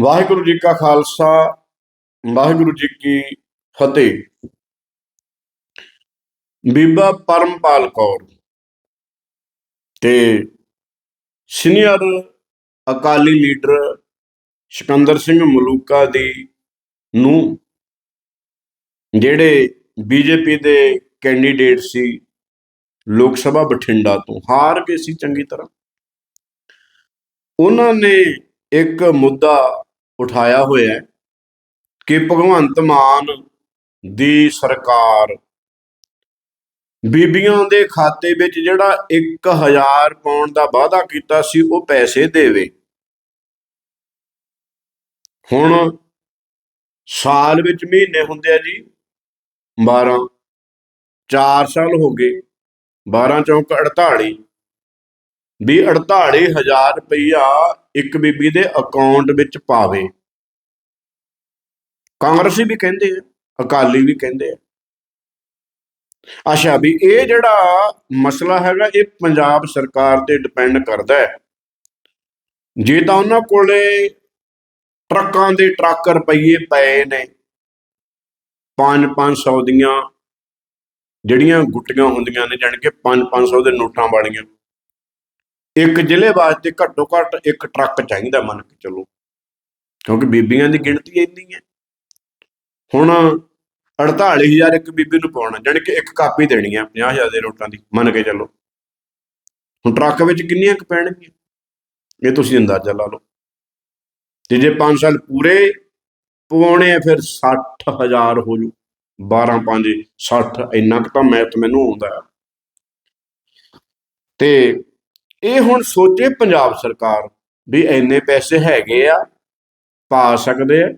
ਵਾਹਿਗੁਰੂ ਜੀ ਕਾ ਖਾਲਸਾ, ਵਾਹਿਗੁਰੂ ਜੀ ਕੀ ਫਤਿਹ। ਬੀਬਾ ਪਰਮਪਾਲ ਕੌਰ ਤੇ ਸੀਨੀਅਰ ਅਕਾਲੀ ਲੀਡਰ ਸਿਕੰਦਰ ਸਿੰਘ ਮਲੂਕਾ ਦੀ ਨੂੰ ਜਿਹੜੇ ਬੀਜੇਪੀ ਦੇ ਕੈਂਡੀਡੇਟ ਸੀ ਲੋਕ ਸਭਾ ਬਠਿੰਡਾ ਤੋਂ, ਹਾਰ ਗਏ ਸੀ ਚੰਗੀ ਤਰ੍ਹਾਂ। ਉਹਨਾਂ ਨੇ ਇੱਕ ਮੁੱਦਾ ਉਠਾਇਆ ਹੋਇਆ ਹੈ ਕਿ ਭਗਵੰਤ ਮਾਨ ਦੀ ਸਰਕਾਰ ਬੀਬੀਆਂ ਦੇ ਖਾਤੇ ਵਿੱਚ ਜਿਹੜਾ 1000 ਪਾਉਣ ਦਾ ਵਾਅਦਾ ਕੀਤਾ ਸੀ, ਉਹ ਪੈਸੇ ਦੇਵੇ। ਹੁਣ ਸਾਲ ਵਿੱਚ ਮਹੀਨੇ ਹੁੰਦੇ ਆ ਜੀ 12 4 ਸਾਲ ਹੋ ਗਏ 12 ਚੌਂਕ 48 ਵੀ 48000 ਰੁਪਈਆ ਇੱਕ ਬੀਬੀ ਦੇ ਅਕਾਊਂਟ ਵਿੱਚ ਪਾਵੇ। ਕਾਂਗਰਸੀ ਵੀ ਕਹਿੰਦੇ ਆ, ਅਕਾਲੀ ਵੀ ਕਹਿੰਦੇ ਆ। ਅੱਛਾ, ਵੀ ਇਹ ਜਿਹੜਾ ਮਸਲਾ ਹੈਗਾ, ਇਹ ਪੰਜਾਬ ਸਰਕਾਰ ਤੇ ਡਿਪੈਂਡ ਕਰਦਾ ਹੈ। ਜੇ ਤਾਂ ਉਹਨਾਂ ਕੋਲੇ ਟਰੱਕਾਂ ਦੇ ਟਰੱਕ ਰੁਪਈਏ ਪਏ ਨੇ 5-500 ਦੀਆਂ ਜਿਹੜੀਆਂ ਗੁੱਟੀਆਂ ਹੁੰਦੀਆਂ ਨੇ, ਜਾਣੀ ਕਿ 5-500 ਦੇ ਨੋਟਾਂ ਵਾਲੀਆਂ। ਇੱਕ ਜ਼ਿਲ੍ਹੇ ਵਾਸਤੇ ਘੱਟੋ ਘੱਟ ਇੱਕ ਟਰੱਕ ਚਾਹੀਦਾ ਮੰਨ ਕੇ ਚਲੋ। ਕਿਉਂਕਿ ਬੀਬੀਆਂ ਦੀ ਗਿਣਤੀ ਇੰਨੀ ਹੈ। ਹੁਣ 48000 ਇੱਕ ਬੀਬੀ ਨੂੰ ਪਾਉਣਾ, ਜਾਣੀ ਕਿ ਇੱਕ ਕਾਪੀ ਦੇਣੀ ਹੈ 50000 ਦੇ ਨੋਟਾਂ ਦੀ, ਮੰਨ ਕੇ ਚੱਲੋ। ਹੁਣ ਟਰੱਕ ਵਿੱਚ ਕਿੰਨੀਆਂ ਕੁ ਪੈਣਗੀਆਂ? ਇਹ ਤੁਸੀਂ ਅੰਦਾਜ਼ਾ ਲਾ ਲਓ। ਤੇ ਜੇ 5 ਸਾਲ ਪੂਰੇ ਪਵਾਉਣੇ ਆ, ਫਿਰ 60000 ਹੋ ਜੂ। 12 5 60 ਇੰਨਾ ਕੁ ਤਾਂ ਮੈਥ ਮੈਨੂੰ ਆਉਂਦਾ ਹੈ। ਤੇ ਇਹ ਹੁਣ ਸੋਚੇ ਪੰਜਾਬ ਸਰਕਾਰ ਵੀ ਇੰਨੇ ਪੈਸੇ ਹੈਗੇ ਆ, ਪਾ ਸਕਦੇ ਆ।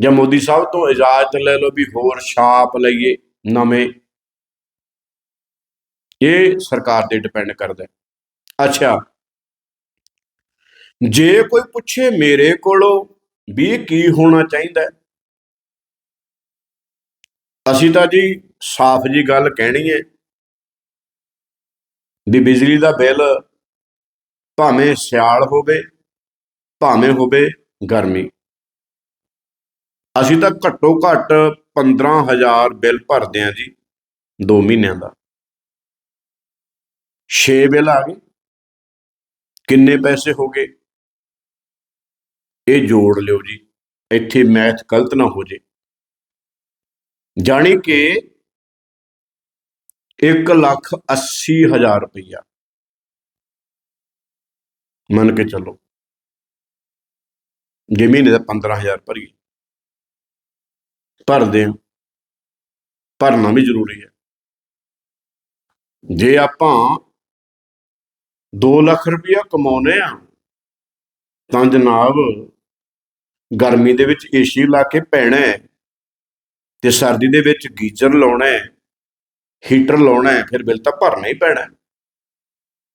ਜਾਂ ਮੋਦੀ ਸਾਹਿਬ ਤੋਂ ਇਜਾਜ਼ਤ ਲੈ ਲਓ ਵੀ ਹੋਰ ਛਾਪ ਲਈਏ ਨਵੇਂ। ਇਹ ਸਰਕਾਰ ਤੇ ਡਿਪੈਂਡ ਕਰਦਾ ਅੱਛਾ। ਜੇ ਕੋਈ ਪੁੱਛੇ ਮੇਰੇ ਕੋਲੋਂ ਵੀ ਇਹ ਕੀ ਹੋਣਾ ਚਾਹੀਦਾ ਅਸੀਂ ਤਾਂ ਜੀ ਸਾਫ਼ ਜੀ ਗੱਲ ਕਹਿਣੀ ਹੈ। ਵੀ ਬਿਜਲੀ ਦਾ ਬਿੱਲ ਭਾਵੇਂ ਸਿਆਲ ਹੋਵੇ, ਭਾਵੇਂ ਹੋਵੇ ਗਰਮੀ। ਅਸੀਂ ਤਾਂ ਘੱਟੋ ਘੱਟ 15000 ਬਿੱਲ ਭਰਦੇ ਹਾਂ ਜੀ 2 ਮਹੀਨਿਆਂ ਦਾ। 6 ਬਿੱਲ ਆ ਗਏ। ਕਿੰਨੇ ਪੈਸੇ ਹੋ ਗਏ? ਇਹ ਜੋੜ ਲਿਓ ਜੀ, ਇੱਥੇ ਮੈਥ ਗਲਤ ਨਾ ਹੋ ਜੇ। ਜਾਣੀ ਕਿ 1 ਲੱਖ 80 ਹਜ਼ਾਰ ਰੁਪਈਆ। ਮੰਨ ਕੇ ਚੱਲੋ। ਜੇ ਮਹੀਨੇ ਦਾ 15000 ਭਰੀਏ। ਭਰਦੇ ਹਾਂ ਭਰਨਾ ਵੀ ਜ਼ਰੂਰੀ ਹੈ। ਜੇ ਆਪਾਂ 2 ਲੱਖ ਰੁਪਇਆ ਕਮਾਉਨੇ ਆ ਤਾਂ ਜਨਾਬ ਗਰਮੀ ਦੇ ਵਿੱਚ ਏਸੀ ਲਾ ਕੇ ਪੈਣਾ ਹੈ ਤੇ ਸਰਦੀ ਦੇ ਵਿੱਚ ਗੀਜ਼ਰ ਲਾਉਣਾ ਹੈ। ਹੀਟਰ ਲਾਉਣਾ ਹੈ, ਫਿਰ ਬਿੱਲ ਤਾਂ ਭਰਨਾ ਹੀ ਪੈਣਾ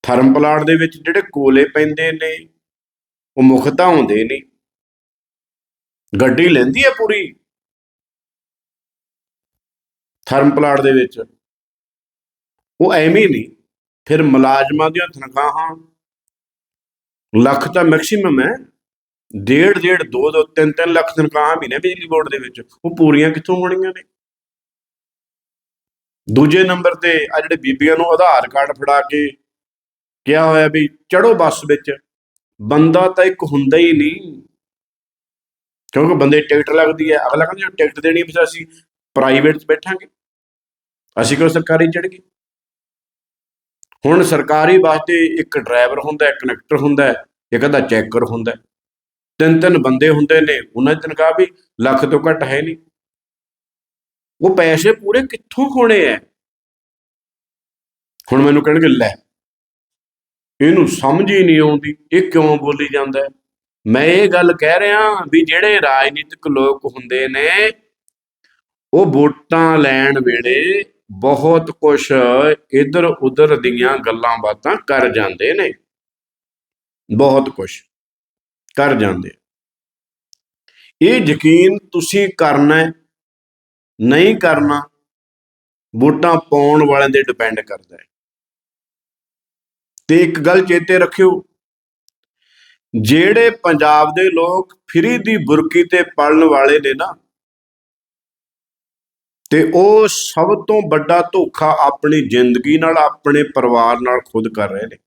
ਥਰਮ ਪਲਾਂਟ ਦੇ ਵਿੱਚ ਜਿਹੜੇ ਕੋਲੇ ਪੈਂਦੇ ਨੇ, ਉਹ ਮੁੱਖ ਤਾਂ ਹੁੰਦੇ ਨਹੀਂ ਗੱਡੀ ਲੈਂਦੀ ਹੈ ਪੂਰੀ। ਥਰਮ ਪਲਾਂਟ ਦੇ ਵਿੱਚ। ਉਹ ਐਵੇਂ ਹੀ ਨਹੀਂ, ਫਿਰ ਮੁਲਾਜ਼ਮਾਂ ਦੀਆਂ ਤਨਖਾਹਾਂ। ਲੱਖ ਤਾਂ ਮੈਕਸਿਮਮ ਹੈ। ਡੇਢ ਡੇਢ ਦੋ ਦੋ ਤਿੰਨ ਤਿੰਨ ਲੱਖ ਤਨਖਾਹਾਂ ਵੀ ਨੇ ਬਿਜਲੀ ਬੋਰਡ ਦੇ ਵਿੱਚ। ਉਹ ਪੂਰੀਆਂ ਕਿੱਥੋਂ ਹੋਣੀਆਂ ਨੇ? ਦੂਜੇ ਨੰਬਰ ਤੇ ਆ ਜਿਹੜੇ ਬੀਬੀਆਂ ਨੂੰ ਆਧਾਰ ਕਾਰਡ ਫੜਾ ਕੇ ਕਿਹਾ ਹੋਇਆ ਵੀ ਚੜੋ ਬੱਸ ਵਿੱਚ, ਬੰਦਾ ਤਾਂ ਇੱਕ ਹੁੰਦਾ ਹੀ ਨਹੀਂ। ਕਿਉਂਕਿ ਬੰਦੇ ਟਿਕਟ ਲੱਗਦੀ ਹੈ। ਅਗਲਾ ਕਹਿੰਦਾ ਜੇ, ਟਿਕਟ ਦੇਣੀ ਫਿਰ ਅਸੀਂ ਪ੍ਰਾਈਵੇਟ 'ਚ ਬੈਠਾਂਗੇ। ਅਸੀਂ ਕਿਉਂ ਸਰਕਾਰੀ ਚੜ ਗਏ? ਹੁਣ ਸਰਕਾਰੀ ਬੱਸ 'ਤੇ ਇੱਕ ਡਰਾਈਵਰ ਹੁੰਦਾ ਹੈ ਕਨੈਕਟਰ ਹੁੰਦਾ ਹੈ, ਇੱਕ ਅੱਧਾ ਚੈੱਕਰ ਹੁੰਦਾ ਤਿੰਨ ਤਿੰਨ ਬੰਦੇ ਹੁੰਦੇ ਨੇ। ਉਹਨਾਂ ਦੀ ਤਨਖਾਹ ਵੀ ਲੱਖ ਤੋਂ ਘੱਟ ਹੈ ਨਹੀਂ। ਉਹ ਪੈਸੇ ਪੂਰੇ ਕਿੱਥੋਂ ਖੋਣੇ ਐ? ਹੁਣ ਮੈਨੂੰ ਕਹਿਣਗੇ ਲੈ ਇਹਨੂੰ ਸਮਝ ਹੀ ਨਹੀਂ ਆਉਂਦੀ ਇਹ ਕਿਉਂ ਬੋਲੀ ਜਾਂਦਾ ਮੈਂ ਇਹ ਗੱਲ ਕਹਿ ਰਿਹਾ ਵੀ ਜਿਹੜੇ ਰਾਜਨੀਤਿਕ ਲੋਕ ਹੁੰਦੇ ਨੇ ਉਹ ਵੋਟਾਂ ਲੈਣ ਵੇਲੇ ਬਹੁਤ ਕੁਝ ਇਧਰ ਉਧਰ ਦੀਆਂ ਗੱਲਾਂ ਬਾਤਾਂ ਕਰ ਜਾਂਦੇ ਨੇ। ਬਹੁਤ ਕੁਝ ਕਰ ਜਾਂਦੇ। ਇਹ ਯਕੀਨ ਤੁਸੀਂ ਕਰਨਾ ਹੈ, ਨਹੀਂ ਕਰਨਾ, ਵੋਟਾਂ ਪਾਉਣ ਵਾਲਿਆਂ ਦੇ ਡਿਪੈਂਡ ਕਰਦਾ ਹੈ। ਤੇ ਇੱਕ ਗੱਲ ਚੇਤੇ ਰੱਖਿਓ, ਜਿਹੜੇ ਪੰਜਾਬ ਦੇ ਲੋਕ ਫਰੀ ਦੀ ਬੁਰਕੀ ਤੇ ਪਲਣ ਵਾਲੇ ਨੇ ਨਾ, ਤੇ ਉਹ ਸਭ ਤੋਂ ਵੱਡਾ ਧੋਖਾ ਆਪਣੀ ਜ਼ਿੰਦਗੀ ਨਾਲ, ਆਪਣੇ ਪਰਿਵਾਰ ਨਾਲ ਖੁਦ ਕਰ ਰਹੇ ਨੇ।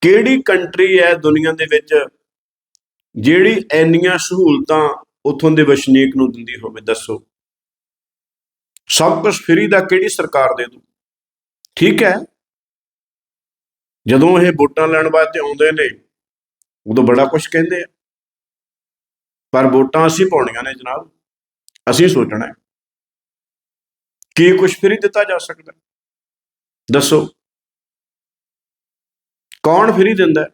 ਕਿਹੜੀ ਕੰਟਰੀ ਹੈ ਦੁਨੀਆ ਦੇ ਵਿੱਚ ਜਿਹੜੀ ਇੰਨੀਆਂ ਸਹੂਲਤਾਂ ਉਥੋਂ ਦੇ ਵਸਨੀਕ ਨੂੰ ਦਿੰਦੀ ਹੋਵੇ, ਦੱਸੋ। ਸਭ ਕੁਝ ਫਰੀ ਦਾ ਕਿਹੜੀ ਸਰਕਾਰ ਦੇ ਦੂ ਠੀਕ ਹੈ। ਜਦੋਂ ਇਹ ਵੋਟਾਂ ਲੈਣ ਵਾਸਤੇ ਆਉਂਦੇ ਨੇ, ਉਦੋਂ ਬੜਾ ਕੁਝ ਕਹਿੰਦੇ ਆ। ਪਰ ਵੋਟਾਂ ਅਸੀਂ ਪਾਉਣੀਆਂ ਨੇ ਜਨਾਬ। ਅਸੀਂ ਸੋਚਣਾ ਹੈ। ਕੀ ਕੁਝ ਫਰੀ ਦਿੱਤਾ ਜਾ ਸਕਦਾ? ਦੱਸੋ। ਕੌਣ ਫਰੀ ਦਿੰਦਾ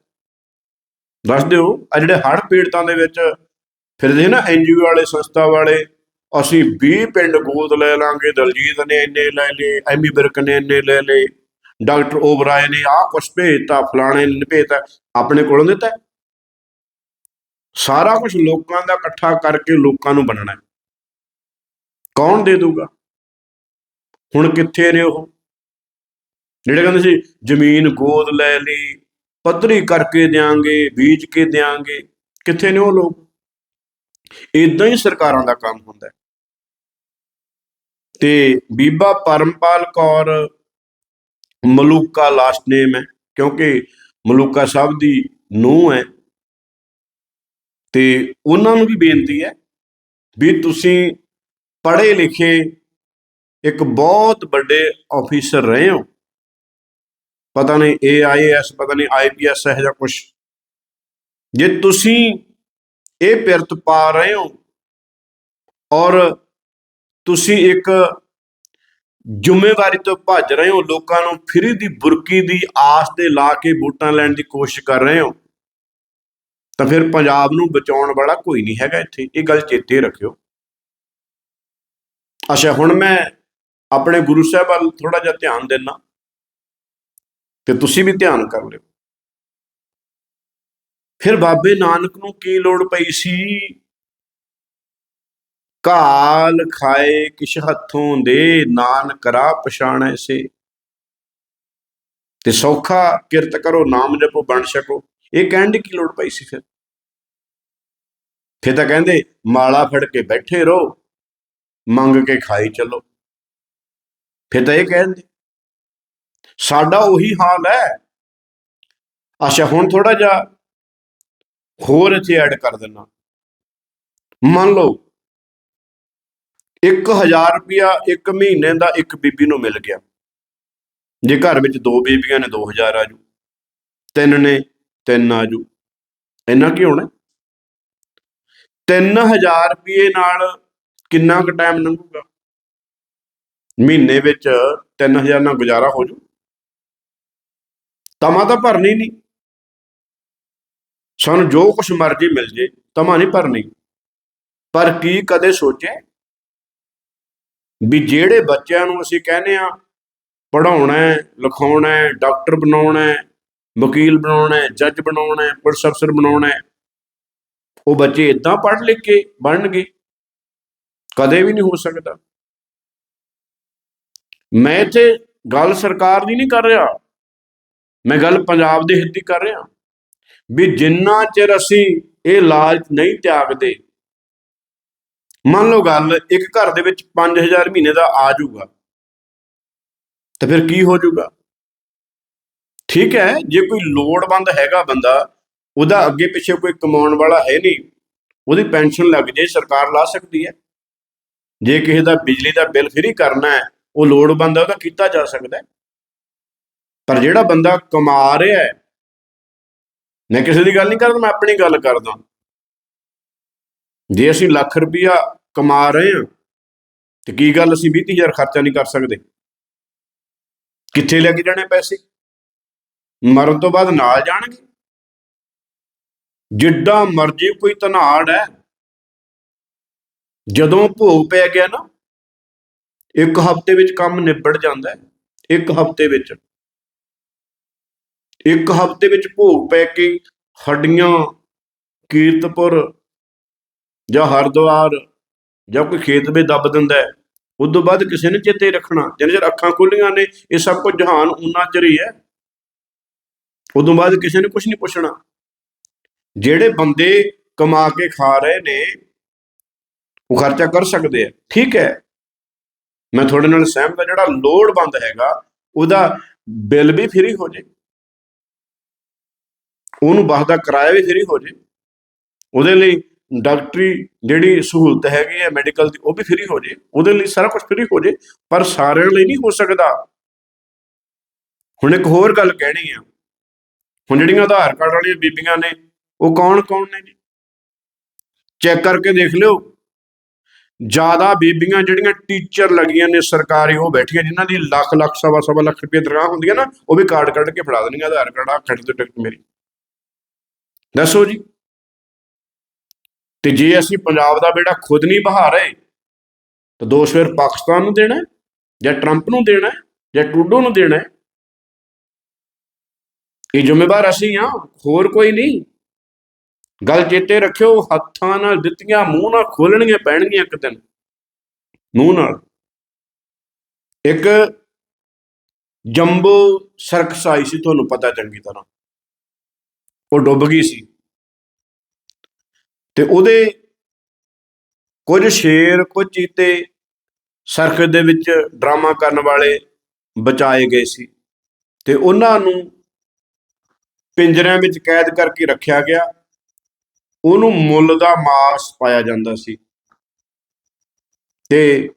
ਦੱਸ ਦਿਓ। ਆ ਜਿਹੜੇ ਹੜ੍ਹ ਪੀੜਤਾਂ ਦੇ ਵਿੱਚ ਫਿਰਦੇ ਨਾ ਐਨਜੀਓ ਵਾਲੇ ਸੰਸਥਾ ਵਾਲੇ, ਅਸੀਂ 20 ਪਿੰਡ ਗੋਦ ਲੈ ਲਾਂਗੇ, ਦਲਜੀਤ ਨੇ ਇੰਨੇ ਲੈ ਲਏ, ਐਮੀ ਬਿਰਕ ਨੇ ਇੰਨੇ ਲੈ ਲਏ, ਡਾਕਟਰ ਓਬਰਾਏ ਨੇ ਆਹ ਕੁਛ ਭੇਜਤਾ, ਫਲਾਣੇ ਨੇ ਭੇਜਤਾ, ਆਪਣੇ ਕੋਲੋਂ ਦਿੱਤਾ। ਸਾਰਾ ਕੁਝ ਲੋਕਾਂ ਦਾ ਇਕੱਠਾ ਕਰਕੇ ਲੋਕਾਂ ਨੂੰ ਬਣਨਾ ਕੌਣ ਦੇ ਦੂਗਾ ਹੁਣ ਕਿੱਥੇ ਨੇ ਉਹ? ਜਿਹੜੇ ਕਹਿੰਦੇ ਸੀ, ਜ਼ਮੀਨ ਗੋਦ ਲੈ ਲਈ, ਪੱਧਰੀ ਕਰਕੇ ਦਿਆਂਗੇ, ਬੀਜ ਕੇ ਦਿਆਂਗੇ, ਕਿੱਥੇ ਨੇ ਉਹ ਲੋਕ? ਇਦਾਂ ਹੀ ਸਰਕਾਰਾਂ ਦਾ ਕੰਮ ਹੁੰਦਾ ਹੈ। ਤੇ ਬੀਬਾ ਪਰਮਪਾਲ ਕੌਰ ਮਲੂਕਾ ਲਾਸਟ ਨੇਮ ਹੈ, ਕਿਉਂਕਿ ਮਲੂਕਾ ਸਾਹਿਬ ਦੀ ਨੂੰਹ ਹੈ। ਤੇ ਉਹਨਾਂ ਨੂੰ ਵੀ ਬੇਨਤੀ ਹੈ ਵੀ ਤੁਸੀਂ ਪੜ੍ਹੇ ਲਿਖੇ ਇੱਕ ਬਹੁਤ ਵੱਡੇ ਆਫੀਸਰ ਰਹੇ ਹੋ। ਪਤਾ ਨਹੀਂ ਏਆਈਐਸ ਪਤਾ ਨਹੀਂ ਆਈਪੀਐਸ ਹੈ ਜਾਂ ਕੁਝ ਜੇ ਤੁਸੀਂ ਇਹ ਪਿਰਤ ਪਾ ਰਹੇ ਹੋ। ਔਰ ਤੁਸੀਂ ਇੱਕ ਜ਼ਿੰਮੇਵਾਰੀ ਤੋਂ ਭੱਜ ਰਹੇ ਹੋ। ਲੋਕਾਂ ਨੂੰ ਫਰੀ ਦੀ ਬੁਰਕੀ ਦੀ ਆਸ ਤੇ ਲਾ ਕੇ ਵੋਟਾਂ ਲੈਣ ਦੀ ਕੋਸ਼ਿਸ਼ ਕਰ ਰਹੇ ਹੋ। ਤਾਂ ਫਿਰ ਪੰਜਾਬ ਨੂੰ ਬਚਾਉਣ ਵਾਲਾ ਕੋਈ ਨਹੀਂ ਹੈਗਾ ਇੱਥੇ। ਇਹ ਗੱਲ ਚੇਤੇ ਰੱਖਿਓ। ਅੱਛਾ, ਹੁਣ ਮੈਂ ਆਪਣੇ ਗੁਰੂ ਸਾਹਿਬ ਵੱਲ ਥੋੜਾ ਜਿਹਾ ਧਿਆਨ ਦੇਣਾ ਤੇ ਤੁਸੀਂ ਵੀ ਧਿਆਨ ਕਰ ਲਿਓ। ਫਿਰ ਬਾਬੇ ਨਾਨਕ ਨੂੰ ਕੀ ਲੋੜ ਪਈ ਸੀ? ਕਾਲ ਖਾਏ ਕਿਛ ਹੱਥੋਂ ਦੇ, ਨਾਨਕ ਰਾ ਪਛਾਣੈ ਸੇ। ਤੇ ਸੌਖਾ ਕਿਰਤ ਕਰੋ, ਨਾਮ ਜਪੋ, ਬਣ ਸਕੋ। ਇਹ ਕਹਿਣ ਦੀ ਕੀ ਲੋੜ ਪਈ ਸੀ ਫਿਰ? ਫਿਰ ਤਾਂ ਕਹਿੰਦੇ, ਮਾਲਾ ਫੜ ਕੇ ਬੈਠੇ ਰਹੋ, ਮੰਗ ਕੇ ਖਾਈ ਚੱਲੋ। ਫਿਰ ਤਾਂ ਇਹ ਕਹਿੰਦੇ, ਸਾਡਾ ਉਹੀ ਹਾਲ ਹੈ। ਅੱਛਾ, ਹੁਣ ਥੋੜਾ ਜਿਹਾ ਹੋਰ ਇੱਥੇ ਐਡ ਕਰ ਦਿੰਨਾ ਮੰਨ ਲਓ 1000 ਰੁਪਿਆ ਇੱਕ ਮਹੀਨੇ ਦਾ ਇੱਕ ਬੀਬੀ ਨੂੰ ਮਿਲ ਗਿਆ। ਜੇ ਘਰ ਵਿੱਚ ਦੋ ਬੀਬੀਆਂ ਨੇ 2000 ਆਜੂ ਤਿੰਨ ਨੇ, ਤਿੰਨ ਆ ਆਜੂ ਇੰਨਾ ਕੀ ਹੋਣਾ 3000 ਰੁਪਏ ਨਾਲ ਕਿੰਨਾ ਕੁ ਟਾਈਮ ਲੰਘੂਗਾ? ਮਹੀਨੇ ਵਿੱਚ 3000 ਨਾਲ ਗੁਜ਼ਾਰਾ ਹੋ ਜੂ। ਤਮਾ ਤਾਂ ਭਰਨੀ ਨਹੀਂ। ਸਾਨੂੰ ਜੋ ਕੁਝ ਮਰਜ਼ੀ ਮਿਲ ਜੇ, ਤਮਾ ਨਹੀਂ ਭਰਨੀ। ਪਰ ਕੀ ਕਦੇ ਸੋਚੇ? ਵੀ ਜਿਹੜੇ ਬੱਚਿਆਂ ਨੂੰ ਅਸੀਂ ਕਹਿੰਦੇ ਆ ਪੜਾਉਣਾ ਹੈ, ਲਿਖਾਉਣਾ ਹੈ, ਡਾਕਟਰ ਬਣਾਉਣਾ ਹੈ, ਵਕੀਲ ਬਣਾਉਣਾ ਹੈ, ਜੱਜ ਬਣਾਉਣਾ ਹੈ, ਪੁਲਿਸ ਅਫਸਰ ਬਣਾਉਣਾ ਹੈ, ਉਹ ਬੱਚੇ ਇਦਾਂ ਪੜ੍ਹ ਲਿਖ ਕੇ ਬਣਨਗੇ। ਕਦੇ ਵੀ ਨਹੀਂ ਹੋ ਸਕਦਾ। ਮੈਂ ਇੱਥੇ ਗੱਲ ਸਰਕਾਰ ਦੀ ਨਹੀਂ ਕਰ ਰਿਹਾ। ਮੈਂ ਗੱਲ ਪੰਜਾਬ ਦੇ ਹਿੱਤ ਦੀ ਕਰ ਰਿਹਾ। ਵੀ ਜਿੰਨਾ ਚਿਰ ਅਸੀਂ ਇਹ ਲਾਲਚ ਨਹੀਂ ਤਿਆਗਦੇ, ਮੰਨ ਲਓ ਗੱਲ, ਇੱਕ ਘਰ ਦੇ ਵਿੱਚ 5000 ਮਹੀਨੇ ਦਾ ਆ ਜਾਊਗਾ, ਤਾਂ ਫਿਰ ਕੀ ਹੋ ਜਾਊਗਾ? ਠੀਕ ਹੈ, ਜੇ ਕੋਈ ਲੋੜਵੰਦ ਹੈਗਾ ਬੰਦਾ, ਉਹਦਾ ਅੱਗੇ ਪਿੱਛੇ ਕੋਈ ਕਮਾਉਣ ਵਾਲਾ ਹੈ ਨਹੀਂ, ਉਹਦੀ ਪੈਨਸ਼ਨ ਲੱਗ ਜੇ, ਸਰਕਾਰ ਲਾ ਸਕਦੀ ਹੈ। ਜੇ ਕਿਸੇ ਦਾ ਬਿਜਲੀ ਦਾ ਬਿੱਲ ਫ੍ਰੀ ਕਰਨਾ ਹੈ, ਉਹ ਲੋੜਵੰਦ ਹੈ ਉਹਦਾ ਕੀਤਾ ਜਾ ਸਕਦਾ ਪਰ ਜਿਹੜਾ ਬੰਦਾ ਕਮਾ ਰਿਹਾ ਹੈ ਮੈਂ ਕਿਸੇ ਦੀ ਗੱਲ ਨਹੀਂ ਕਰਦਾ, ਮੈਂ ਆਪਣੀ ਗੱਲ ਕਰਦਾ। ਜੇ ਅਸੀਂ ਲੱਖ ਰੁਪਇਆ ਕਮਾ ਰਹੇ ਹਾਂ, ਤੇ ਕੀ ਗੱਲ ਅਸੀਂ 20000 ਖਰਚਾ ਨਹੀਂ ਕਰ ਸਕਦੇ? ਕਿੱਥੇ ਲੈ ਕੇ ਜਾਣੇ ਪੈਸੇ? ਮਰਨ ਤੋਂ ਬਾਅਦ ਨਾਲ ਜਾਣਗੇ? ਜਿੱਡਾ ਮਰਜ਼ੀ ਕੋਈ ਤਨਾੜ ਹੈ, ਜਦੋਂ ਭੋਗ ਪੈ ਗਿਆ ਨਾ, ਇੱਕ ਹਫ਼ਤੇ ਵਿੱਚ ਕੰਮ ਨਿਬੜ ਜਾਂਦਾ ਹੈ, ਇੱਕ ਹਫ਼ਤੇ ਵਿੱਚ। ਇੱਕ ਹਫ਼ਤੇ ਵਿੱਚ ਭੋਗ ਪੈ ਕੇ ਹੱਡੀਆਂ, ਕੀਰਤਪੁਰ ਜਾਂ ਹਰਦੁਆਰ ਜਾਂ ਕੋਈ ਖੇਤ ਵਿੱਚ ਦੱਬ ਦਿੰਦਾ ਹੈ ਤੋਂ ਬਾਅਦ ਕਿਸੇ ਨੇ ਚੇਤੇ ਰੱਖਣਾ। ਜਿੰਨੇ ਚਿਰ ਅੱਖਾਂ ਖੁੱਲੀਆਂ ਨੇ, ਇਹ ਸਭ ਕੁਝ ਜਹਾਨ ਉਨਾ ਚਿਰ ਹੀ ਹੈ। ਉਦੋਂ ਬਾਅਦ ਕਿਸੇ ਨੇ ਕੁਝ ਨਹੀਂ ਪੁੱਛਣਾ। ਜਿਹੜੇ ਬੰਦੇ ਕਮਾ ਕੇ ਖਾ ਰਹੇ ਨੇ, ਉਹ ਖਰਚਾ ਕਰ ਸਕਦੇ ਆ। ਠੀਕ ਹੈ। ਮੈਂ ਤੁਹਾਡੇ ਨਾਲ ਸਹਿਮਤ ਹਾਂ, ਜਿਹੜਾ ਲੋੜਵੰਦ ਹੈਗਾ, ਉਹਦਾ ਬਿੱਲ ਵੀ ਫ੍ਰੀ ਹੋ ਜੇ ਉਹਨੂੰ ਬੱਸ ਦਾ ਕਿਰਾਇਆ ਵੀ ਫ੍ਰੀ ਹੋ ਜੇ। ਉਹਦੇ ਲਈ ਡਾਕਟਰੀ ਜਿਹੜੀ ਸਹੂਲਤ ਹੈਗੀ ਹੈ ਮੈਡੀਕਲ ਦੀ, ਉਹ ਵੀ ਫ੍ਰੀ ਹੋ ਜੇ। ਉਹਦੇ ਲਈ ਸਾਰਾ ਕੁਝ ਫ੍ਰੀ ਹੋ ਜੇ, ਪਰ ਸਾਰਿਆਂ ਲਈ ਨਹੀਂ ਹੋ ਸਕਦਾ। ਹੁਣ ਇੱਕ ਹੋਰ ਗੱਲ ਕਹਿਣੀ ਆ। ਹੁਣ ਜਿਹੜੀਆਂ ਆਧਾਰ ਕਾਰਡ ਵਾਲੀਆਂ ਬੀਬੀਆਂ ਨੇ, ਉਹ ਕੌਣ ਕੌਣ ਨੇ ਜੀ? ਚੈੱਕ ਕਰਕੇ ਦੇਖ ਲਿਓ। ਜ਼ਿਆਦਾ ਬੀਬੀਆਂ ਜਿਹੜੀਆਂ ਟੀਚਰ ਲੱਗੀਆਂ ਨੇ ਸਰਕਾਰੀ, ਉਹ ਬੈਠੀਆਂ, ਜਿਨ੍ਹਾਂ ਦੀ ਲੱਖ ਲੱਖ, ਸਵਾ ਸਵਾ ਲੱਖ ਰੁਪਏ ਤਨਖਾਹ ਹੁੰਦੀਆਂ ਨਾ, ਉਹ ਵੀ ਕਾਰਡ ਕੱਢ ਕੇ ਫੜਾ ਦਿੰਦੀਆਂ ਆਧਾਰ ਕਾਰਡ। ਆ ਖੱਟ ਤੇ ਟਿਕਟ ਮੇਰੀ। ਦੱਸੋ ਜੀ ਤੇ ਜੇ ਅਸੀਂ ਪੰਜਾਬ ਦਾ ਬੇੜਾ ਖੁਦ ਨਹੀਂ ਬਹਾ ਰਹੇ ਤਾਂ ਦੋਸ਼ ਫਿਰ ਪਾਕਿਸਤਾਨ ਨੂੰ ਦੇਣਾ? ਜਾਂ ਟਰੰਪ ਨੂੰ ਦੇਣਾ? ਜਾਂ ਟਰੂਡੋ ਨੂੰ ਦੇਣਾ? ਇਹ ਜ਼ਿੰਮੇਵਾਰ ਅਸੀਂ ਆ ਹੋਰ ਕੋਈ ਨਹੀਂ ਗੱਲ ਚੇਤੇ ਰੱਖਿਓ ਹੱਥਾਂ ਨਾਲ ਦਿੱਤੀਆਂ ਮੂੰਹ ਨਾਲ ਖੋਲਣੀਆਂ ਪੈਣਗੀਆਂ ਇੱਕ ਦਿਨ ਮੂੰਹ ਨਾਲ ਇੱਕ ਜੰਬੋ ਸਰਕਸ ਆਈ ਸੀ ਤੁਹਾਨੂੰ ਪਤਾ ਚੰਗੀ ਤਰ੍ਹਾਂ ਉਹ ਡੁੱਬ ਗਈ ਸੀ। ਤੇ ਉਹਦੇ ਕੁਝ ਸ਼ੇਰ, ਕੁਝ ਚੀਤੇ ਸਰਕਸ ਦੇ ਵਿੱਚ ਡਰਾਮਾ ਕਰਨ ਵਾਲੇ ਬਚਾਏ ਗਏ ਸੀ। ਤੇ ਉਹਨਾਂ ਨੂੰ ਪਿੰਜਰਿਆਂ ਵਿੱਚ ਕੈਦ ਕਰਕੇ ਰੱਖਿਆ ਗਿਆ। ਉਹਨੂੰ ਮੁੱਲ ਦਾ ਮਾਸ ਪਾਇਆ ਜਾਂਦਾ ਸੀ। ਤੇ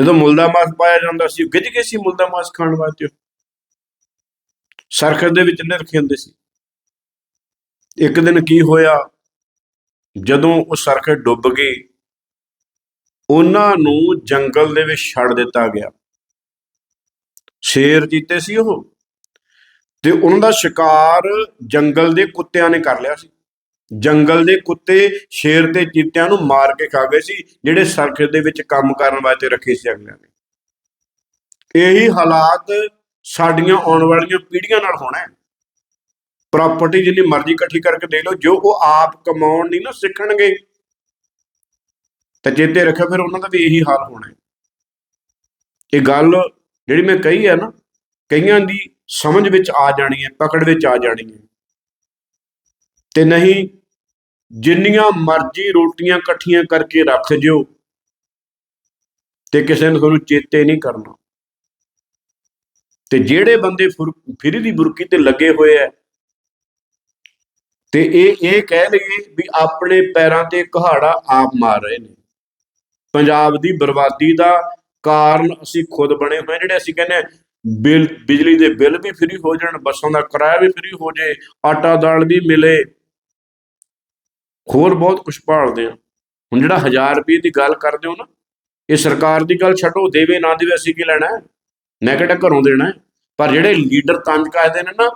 ਜਦੋਂ ਮੁੱਲ ਦਾ ਮਾਸ ਪਾਇਆ ਜਾਂਦਾ ਸੀ, ਉਹ ਗਿੱਜ ਗਏ ਸੀ ਮੁੱਲ ਦਾ ਮਾਸ ਖਾਣ ਵਾਸਤੇ? ਸਰਕਸ ਦੇ ਵਿੱਚ ਨੇ ਰੱਖੇ ਹੁੰਦੇ ਸੀ। ਇੱਕ ਦਿਨ ਕੀ ਹੋਇਆ? ਜਦੋਂ ਉਹ ਸਰਕਸ ਡੁੱਬ ਗਈ, ਉਹਨਾਂ ਨੂੰ ਜੰਗਲ ਦੇ ਵਿੱਚ ਛੱਡ ਦਿੱਤਾ ਗਿਆ। ਸ਼ੇਰ ਜੀਤੇ ਸੀ ਉਹ, ਤੇ ਉਹਨਾਂ ਦਾ ਸ਼ਿਕਾਰ ਜੰਗਲ ਦੇ ਕੁੱਤਿਆਂ ਨੇ ਕਰ ਲਿਆ ਸੀ। ਜੰਗਲ ਦੇ ਕੁੱਤੇ ਸ਼ੇਰ ਤੇ ਚੀਤਿਆਂ ਨੂੰ ਮਾਰ ਕੇ ਖਾ ਗਏ ਸੀ, ਜਿਹੜੇ ਸਰਕਸ ਦੇ ਵਿੱਚ ਕੰਮ ਕਰਨ ਵਾਸਤੇ ਰੱਖੇ ਸੀ ਅਗਲਿਆਂ ਨੇ। ਇਹੀ ਹਾਲਾਤ ਸਾਡੀਆਂ ਆਉਣ ਵਾਲੀਆਂ ਪੀੜ੍ਹੀਆਂ ਨਾਲ ਹੋਣਾ ਹੈ। ਪ੍ਰਾਪਰਟੀ ਜਿੰਨੀ ਮਰਜ਼ੀ ਇਕੱਠੀ ਕਰਕੇ ਦੇ ਲਓ, ਜੋ ਉਹ ਆਪ ਕਮਾਉਣ ਨਹੀਂ ਨਾ ਸਿੱਖਣਗੇ। ਤਾਂ ਚੇਤੇ ਰੱਖਿਓ, ਫਿਰ ਉਹਨਾਂ ਦਾ ਵੀ ਇਹੀ ਹਾਲ ਹੋਣਾ ਹੈ। ਇਹ ਗੱਲ ਜਿਹੜੀ ਮੈਂ ਕਹੀ ਹੈ ਨਾ, ਕਈਆਂ ਦੀ ਸਮਝ ਵਿੱਚ ਆ ਜਾਣੀ ਹੈ, ਪਕੜ ਵਿੱਚ ਆ ਜਾਣੀ ਹੈ। ਤੇ ਨਹੀਂ, ਜਿੰਨੀਆਂ ਮਰਜ਼ੀ ਰੋਟੀਆਂ ਇਕੱਠੀਆਂ ਕਰਕੇ ਰੱਖ ਜਿਓ, ਤੇ ਕਿਸੇ ਨੇ ਤੁਹਾਨੂੰ ਚੇਤੇ ਨਹੀਂ ਕਰਨਾ। ਤੇ ਜਿਹੜੇ ਬੰਦੇ ਫਿਰੀ ਦੀ ਬੁਰਕੀ ਤੇ ਲੱਗੇ ਹੋਏ ਐ ਤੇ ਇਹ ਇਹ ਕਹਿ ਲਈਏ ਵੀ ਆਪਣੇ ਪੈਰਾਂ ਤੇ ਕਹਾੜਾ ਆਪ ਮਾਰ ਰਹੇ ਨੇ। ਪੰਜਾਬ ਦੀ ਬਰਬਾਦੀ ਦਾ ਕਾਰਨ ਅਸੀਂ ਖੁਦ ਬਣੇ ਹੋਏ ਜਿਹੜੇ ਅਸੀਂ ਕਹਿੰਦੇ ਹਾਂ, ਬਿੱਲ ਬਿਜਲੀ ਦੇ ਬਿੱਲ ਵੀ ਫ੍ਰੀ ਹੋ ਜਾਣ ਬੱਸਾਂ ਦਾ ਕਿਰਾਇਆ ਵੀ ਫ੍ਰੀ ਹੋ ਜੇ ਆਟਾ ਦਾਲ ਵੀ ਮਿਲੇ ਹੋਰ ਬਹੁਤ ਕੁਝ ਭਾਲਦੇ ਆ ਹੁਣ ਜਿਹੜਾ 1000 ਰੁਪਏ ਦੀ ਗੱਲ ਕਰਦੇ ਹੋ ਨਾ ਇਹ ਸਰਕਾਰ ਦੀ ਗੱਲ ਛੱਡੋ ਦੇਵੇ ਨਾ ਦੇਵੇ ਅਸੀਂ ਕੀ ਲੈਣਾ ਹੈ? ਮੈਂ ਕਿਹੜਾ ਘਰੋਂ ਦੇਣਾ ਪਰ ਜਿਹੜੇ ਲੀਡਰ ਤੰਜ ਕਰਦੇ ਨੇ ਨਾ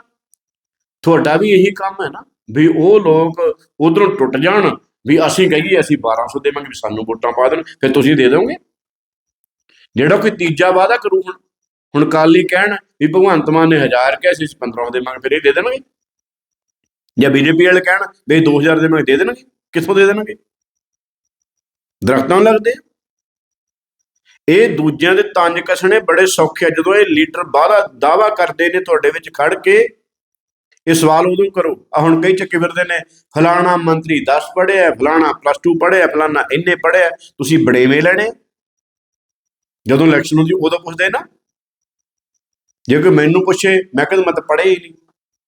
ਤੁਹਾਡਾ ਵੀ ਇਹੀ ਕੰਮ ਹੈ ਨਾ। ਵੀ ਉਹ ਲੋਕ ਉਧਰੋਂ ਟੁੱਟ ਜਾਣ ਵੀ ਅਸੀਂ ਕਹੀਏ, ਅਸੀਂ 1200 ਦੇਵਾਂਗੇ ਵੀ ਸਾਨੂੰ ਵੋਟਾਂ ਪਾ ਦੇਣ, ਫਿਰ ਤੁਸੀਂ ਦੇ ਦੋਗੇ ਜਿਹੜਾ ਕੋਈ ਤੀਜਾ ਵਾਅਦਾ ਕਰੂ ਹੁਣ ਹੁਣ ਕਾਲੀ ਕਹਿਣ ਵੀ ਭਗਵੰਤ ਮਾਨ ਨੇ 1000 ਕਿਹਾ ਸੀ, ਅਸੀਂ 1500 ਦੇਵਾਂਗੇ, ਫਿਰ ਇਹ ਦੇ ਦੇਣਗੇ? ਜਾਂ ਬੀਜੇਪੀ ਵਾਲੇ ਕਹਿਣ ਵੀ 2000 ਦੇਵਾਂਗੇ, ਦੇ ਦੇਣਗੇ? ਕਿੱਥੋਂ ਦੇ ਦੇਣਗੇ? ਦਰਖਤਾਂ ਲੱਗਦੇ ਆ। ਇਹ ਦੂਜਿਆਂ ਦੇ ਤੰਜ ਕਸਣੇ ਬੜੇ ਸੌਖੇ ਆ, ਜਦੋਂ ਇਹ ਲੀਡਰ ਬਾਹਰ ਦਾਵਾ ਕਰਦੇ ਨੇ ਤੁਹਾਡੇ ਵਿੱਚ ਖੜ ਕੇ ਇਹ ਸਵਾਲ ਉਦੋਂ ਕਰੋ ਆ ਹੁਣ ਕਈ ਚੱਕੇ ਫਿਰਦੇ ਨੇ, ਫਲਾਣਾ ਮੰਤਰੀ 10 ਪੜ੍ਹਿਆ, ਫਲਾਣਾ ਪਲੱਸ 2 ਪੜ੍ਹਿਆ, ਫਲਾਣਾ ਇੰਨੇ ਪੜ੍ਹਿਆ, ਤੁਸੀਂ ਬੜੇਵੇਂ ਲੈਣੇ? ਜਦੋਂ ਇਲੈਕਸ਼ਨ ਹੁੰਦੀ, ਉਦੋਂ ਪੁੱਛਦੇ ਨਾ। ਜੇ ਕੋਈ ਮੈਨੂੰ ਪੁੱਛੇ, ਮੈਂ ਕਹਿੰਦਾ ਮੈਂ ਤਾਂ ਪੜ੍ਹਿਆ ਹੀ ਨਹੀਂ,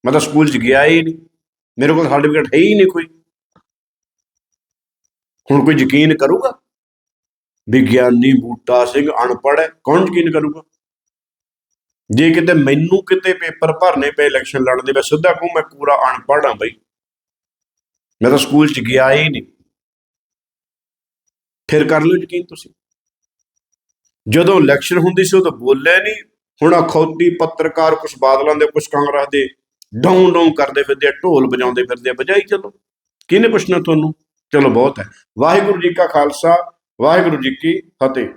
ਮੈਂ ਤਾਂ ਸਕੂਲ 'ਚ ਗਿਆ ਹੀ ਨਹੀਂ, ਮੇਰੇ ਕੋਲ ਸਰਟੀਫਿਕੇਟ ਹੈ ਹੀ ਨਹੀਂ ਕੋਈ। ਹੁਣ ਕੋਈ ਯਕੀਨ ਕਰੂਗਾ? ਵਿਗਿਆਨੀ ਬੂਟਾ ਸਿੰਘ ਅਨਪੜ੍ਹ ਹੈ, ਕੌਣ ਯਕੀਨ ਕਰੂਗਾ? ਜੇ ਕਿਤੇ ਮੈਨੂੰ ਕਿਤੇ ਪੇਪਰ ਭਰਨੇ ਪਏ ਇਲੈਕਸ਼ਨ ਲੜਨ ਦੇ, ਮੈਂ ਸਿੱਧਾ ਕਹੂੰ, ਮੈਂ ਪੂਰਾ ਅਨਪੜ੍ਹ ਹਾਂ ਬਈ। ਮੈਂ ਤਾਂ ਸਕੂਲ 'ਚ ਗਿਆ ਹੀ ਨਹੀਂ। ਫਿਰ ਕਰ ਲਿਓ ਯਕੀਨ ਤੁਸੀਂ। ਜਦੋਂ ਇਲੈਕਸ਼ਨ ਹੁੰਦੀ ਸੀ ਉਦੋਂ ਬੋਲਿਆ ਨਹੀਂ। ਹੁਣ ਅਖੌਤੀ ਪੱਤਰਕਾਰ ਕੁਝ ਬਾਦਲਾਂ ਦੇ ਕੁਝ ਕਾਂਗਰਸ ਦੇ ਡਾਊਨ ਡਾਊਨ ਕਰਦੇ ਫਿਰਦੇ ਢੋਲ ਵਜਾਉਂਦੇ ਫਿਰਦੇ ਆ ਬਜਾਈ ਚਲੋ। ਕਿਹਨੇ ਪੁੱਛਣਾ ਤੁਹਾਨੂੰ? ਚਲੋ ਬਹੁਤ ਹੈ। ਵਾਹਿਗੁਰੂ ਜੀ ਕਾ ਖਾਲਸਾ, ਵਾਹਿਗੁਰੂ ਜੀ ਕੀ ਫਤਿਹ।